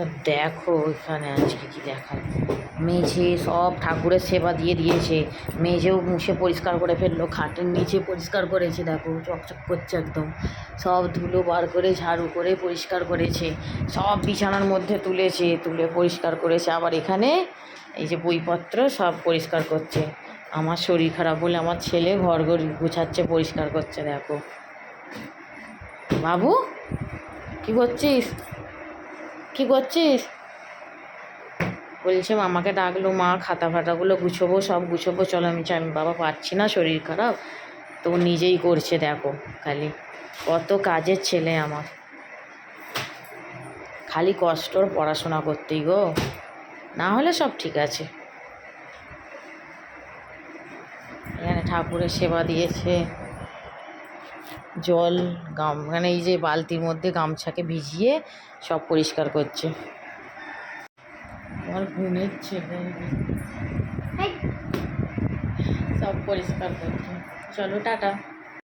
তা দেখো এখানে আজকে কি দেখায়। মেঝে সব ঠাকুরের সেবা দিয়ে দিয়েছে। মেঝেও মুছে পরিষ্কার করে ফেলল, খাটের নিচে পরিষ্কার করেছে, দেখো চকচক করছে একদম। সব ধুলো বার করে, ঝাড়ু করে পরিষ্কার করেছে। সব বিছানার মধ্যে তুলেছে, তুলে পরিষ্কার করেছে। আবার এখানে এই যে বইপত্র সব পরিষ্কার করছে। আমার শরীর খারাপ বলে আমার ছেলে ঘর ঘর গুছাচ্ছে, পরিষ্কার করছে, দেখো। বাবু, কি করছিস? কি করছিস? বলছে, মামাকে ডাকলো, মা, খাতা ফাতাগুলো গুছোবো, সব গুছোবো। চলো, আমি আমি বাবা পারছি না, শরীর খারাপ। তো নিজেই করছে, দেখো, খালি। কত কাজের ছেলে আমার। খালি কষ্ট ওর পড়াশোনা করতেই গো। না হলে সব ঠিক আছে। এখানে ঠাকুরের সেবা দিয়েছে। জল গাম মানে এই যে বালতির মধ্যে গামছাকে ভিজিয়ে সব পরিষ্কার করছে। আমার ছেলে সব পরিষ্কার করছে। চলো টাটা।